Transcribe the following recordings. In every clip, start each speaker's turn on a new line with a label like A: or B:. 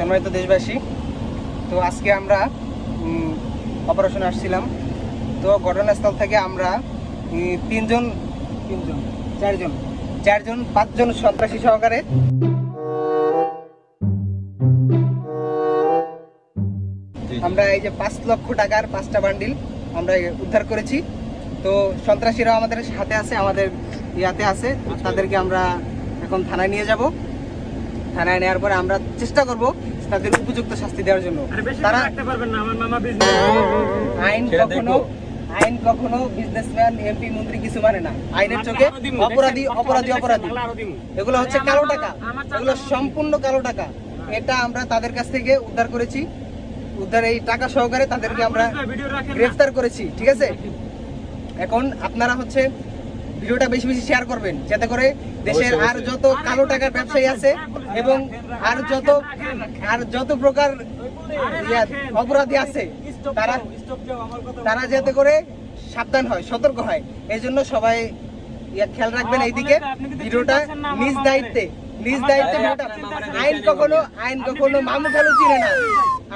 A: সম্মানিত দেশবাসী তো আজকে আমরা অপারেশন আসছিলাম। তো ঘটনাস্থল থেকে আমরা তিনজন তিনজন চারজন চারজন পাঁচজন সন্ত্রাসী সহকারে আমরা এই যে পাঁচ লক্ষ টাকার পাঁচটা বান্ডিল আমরা উদ্ধার করেছি। তো সন্ত্রাসীরা আমাদের সাথে আছে আমাদের ইয়াতে আছে। তাদেরকে আমরা এখন থানায় নিয়ে যাব। থানায় নেওয়ার পরে আমরা চেষ্টা করব তাদের উপযুক্ত শাস্তি দেওয়ার জন্য। তারা আইন কখনো আইন কখনো বিজনেসম্যান এমপি মন্ত্রী কিছু মানে না। আইনের চোখে অপরাধী অপরাধী অপরাধী। এগুলো হচ্ছে কালো টাকা। এগুলো সম্পূর্ণ কালো টাকা। এটা আমরা তাদের কাছ থেকে উদ্ধার করেছি। উদ্ধার এই টাকা সহকারে তাদেরকে আমরা গ্রেফতার করেছি ঠিক আছে? এখন আপনারা হচ্ছে ভিডিওটা বেশি বেশি শেয়ার করবেন যাতে করে দেশের আর যত কালো টাকার ব্যবসায়ী আছে এবং আর যত আর যত প্রকার অপরাধী আছে, তারা তারা যাতে করে সাবধান হয়, সতর্ক হয়। এই জন্য সবাই খেয়াল রাখবেন এইদিকে। ভিডিওটা নিজ দায়িত্বে নিজ দায়িত্বে আইন কখনো আইন কখনো মামু খালু চিনে না।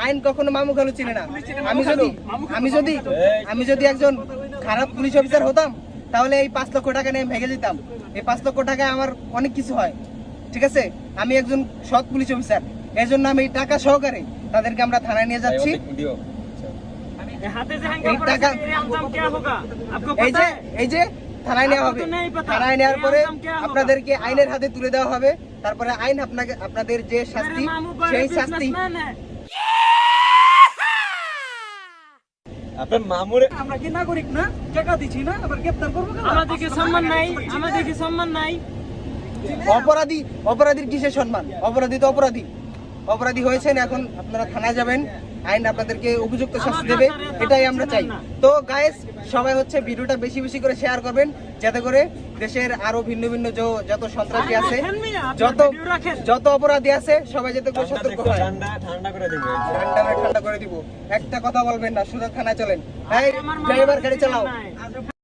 A: আইন কখনো মামু খালু চিনে না। আমি যদি আমি যদি আমি যদি একজন খারাপ পুলিশ অফিসার হতাম, তাহলে এই পাঁচ লক্ষ টাকা নিয়ে ভেঙে যেতাম এই পাঁচ লক্ষ টাকায় আমার অনেক কিছু হয়। ঠিক আছে? আমি একজন সৎ পুলিশ অফিসার। এই জন্য আমি টাকা সহকারে তাদেরকে আমরা থানায় নিয়ে যাচ্ছি। এই যে এই যে থানায় নেওয়া হবে। থানায় নেওয়ার পরে আপনাদেরকে আইনের হাতে তুলে দেওয়া হবে। তারপরে আইন আপনাকে আপনাদের যে শাস্তি সেই শাস্তি
B: আপনার
C: আমরা কি নাগরিক না? টাকা দিচ্ছি না? আবার গ্রেপ্তার করব
D: আমাদেরকে সম্মান নাই আমাদেরকে সম্মান নাই।
A: অপরাধী অপরাধীর কিসের সম্মান? অপরাধী তো অপরাধী। অপরাধী হয়েছেন এখন আপনারা থানায় যাবেন আইন আপনাদেরকে উপযুক্ত শাস্তি দেবে এটাই আমরা চাই। তো গায়েস সবাই হচ্ছে ভিডিওটা বেশি বেশি করে শেয়ার করবেন যাতে করে দেশের আরও ভিন্ন ভিন্ন যত সন্ত্রাসী আছে যত যত অপরাধী আছে সবাই যাতে করে সতর্ক হয়।
B: ঠান্ডা ঠান্ডা করে দিবে।
A: ঠান্ডা করে দিব। একটা কথা বলবেন না সোজা থানায় চলেন। এই ড্রাইভার গাড়ি চালাও।